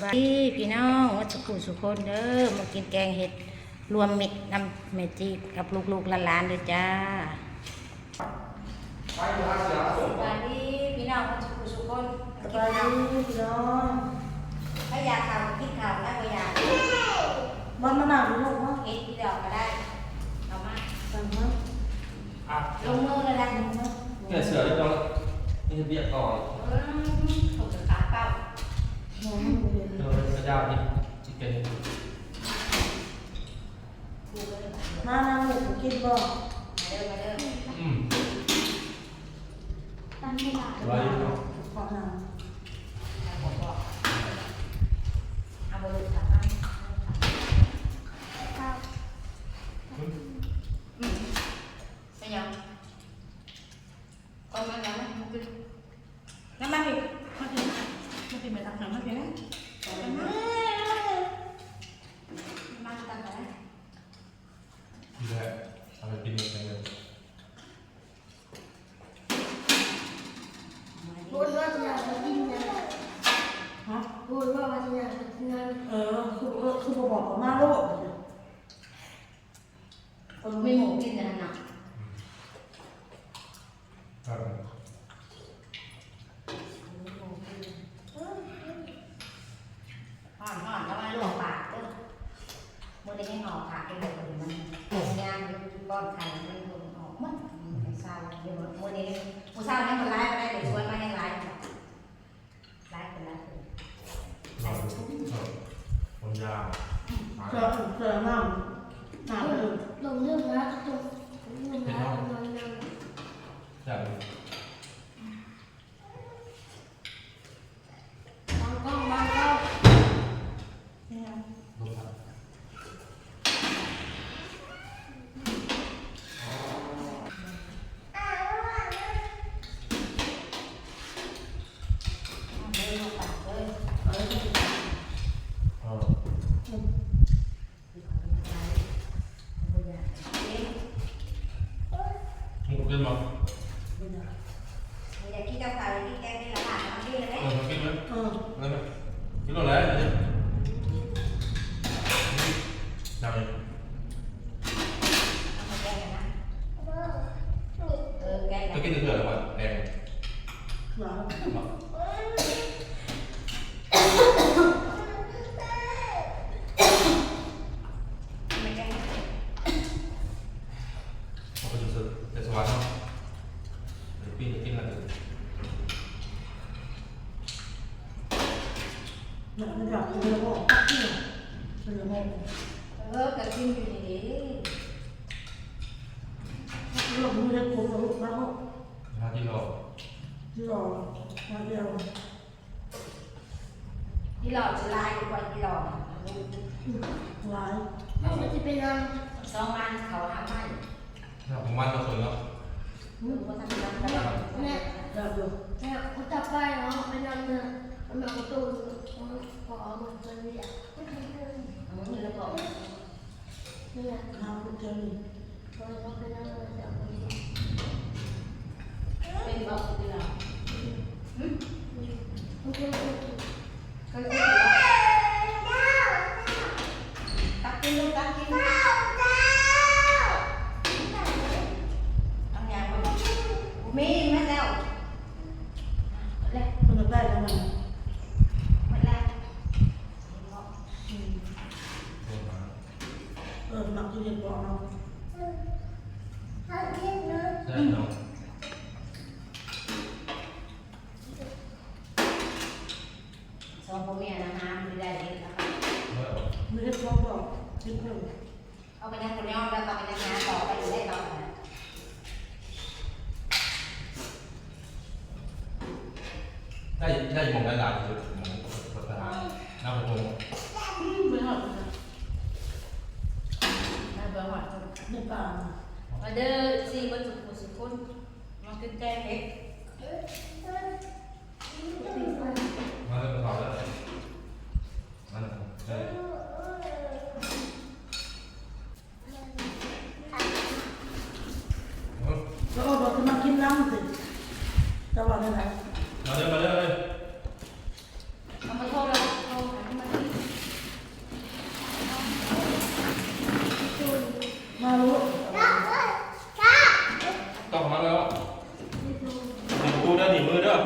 สวัสดีพี่น้องวัดสุขุสุคนเด้อมากินแกงเห็ดรวมมิตรน้ำเมจิกับลูกๆหลานๆเด้อจ้าสวัสดีพี่น้องวัดสุขุสุคนสบายดีพี่น้องถ้าอยากข่าวกินข่าวได้ก็อยากมันมะนาวลูกมั้งเห็ดที่ดอกก็ได้เอามาสั่งมั้งอะลงมือเลยนะลงมือแกเสือเรียบร้อยนี่จะเบียดก่อน อืมถูกขาเป้า หอมไม่เราจะยาวนี่จิตเก็นมาน้าหมูกินบ่มาเด้อมาเด้ออืมตั้งไม่ได้สบายดีเนาะขอนาบอกเอาบริษัทมา ข้าว อืมไปยังเอามาแล้วนะมากินน้ำมันอีกมากินมากินไปทำหนังมากินนะเอาไปนะมาตัดไปนะ ดีแหละเอาไปกินกันเลย พูดว่าจะอยากไปกินนะำฮะ พูดว่าจะอยากไปกินนะ เออคือ เออคือบ่บอกว่ามาโลดคนไม่หมูกินนะหนักครับห่อนห่อนแล้วมาลวกปากเด้อมื่อได้ให้ห่อผักเป็นแบบนี้มันงานเป็นก้อนไข่มันคงออกมันไม่เศร้าเดี๋ยวมื่อนี้มื่อเศร้าเนี่ยมันร้ายไปได้เดี๋ยวช่วยมาให้ร้ายร้ายเป็นร้ายเป็นนอนนอนผมยาว เจอเจอน้ำน้ำเออลงเรื่องนะทุกคนลงนะลงนะอยากบางกล้องบางกล้องเนี่ยลงครับเดินมาปากเลยเออ เออ คือของร้ายบุญญาเอ๊ะ มึงกินมั้งเป็นไงบุญญาคิดกับใครคิดแกงนี่ละผ่านมาที่เลย เอ เนี่ย อมากินไหม เออ ได้ไหมกินหมดแล้วเนี่ยยังไง เอามาแกงกันนะเออแกงกั ก็ น กินเถื่อนแล้วก่อนแดง หวาน มาเอาไปจุดสุดแต่สวรรค์เนาะเดี๋ยวพี่จะกินอะไรเนี่ยมันอยากกินแล้วก็กินเป็นยังไงเออกระทิงอยู่นี่ดิเราไม่ได้คุ้มกับลูกนะลูกหน้าที่เราที่รอมาเดียวที่หลอดจะลายกว่าที่หลอดหลายมันจะเป็นยังสองมันเขาทำให้หน้าขอ งมันเราสวยเนาะคือว่าทำกันก็เนี่ยอยากอยู่เนี่ยเขาจับไปเนาะเป็นยังเนี่ยมันเอาตู้ขอหมดเลยอะมึงแล้วบอกนี่แหละข้าวคุณเจนี่เขาเขาเป็นยังเนี่ยเดี๋ยวไปเป็นบอกที่หลอดมันเป็น ก็คือตักกินลูกตักกินทำงานบ่มีมาแล้วแล้ว มันจะได้แล้วมัน มาแล้ว อืม โดนมา เออหมัก ที่เด็ดบอกเนาะใช่เนาะสองพ่อแม่นะฮะไม่ได้เลยนะคะมือไม่ได้บอกบอกคิดเพิ่มเอาไปยังคนย่อแล้วก็ไปยังงานต่อไปอยู่ได้ต่อไปได้ได้มองได้หลายจุดมองสถานหน้าประตู ไม่หอดนะ น่า เบื่อหวานในป่ามาเด้อสี่บรรจุกุศลคุณมาขึ้นแก้เล็กมาเริ่มต่อแล้วนั่นได้แล้วก็บอกจะมากินน้ำสิจะว่าได้ไร หนึ่งกูเด้อหนีบมือเด้อ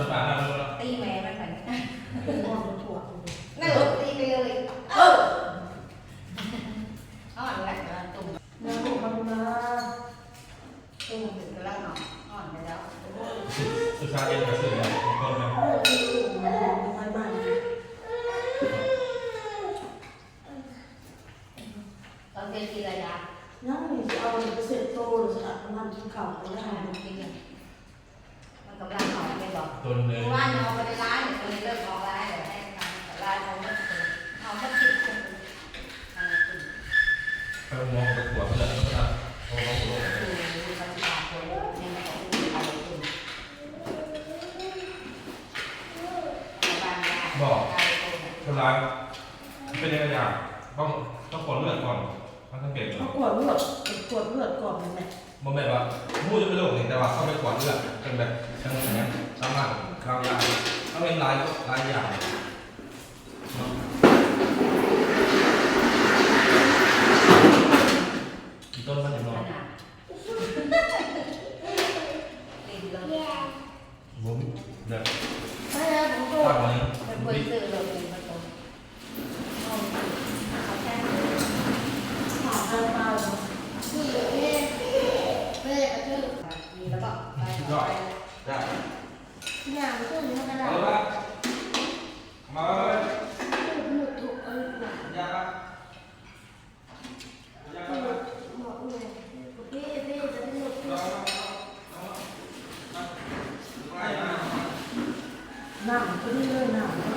ระบาด มัองฉันร้ายเป็นยังไงอะต้องต้องขวดเลือดก่อนมัต้องเปลี่ยนเขาวดเลือดขวดเลือดก่อนไหมมันแบบว่าพูจะไม่ลงแต่ว่าเข้าไปขวดเลือดเป็นแบบเป็นอย่างนี้สามารถครางยาต้องเป็นลายลายยา Rồi. Dạ. Nhà cái tôi nó là. Ờ bác. Mà ơi. Một thuộc ơi. Dạ bác. Dạ bác. Một người. Một cái về dẫn một cái. Nằm, cứ đi nơi nào đó.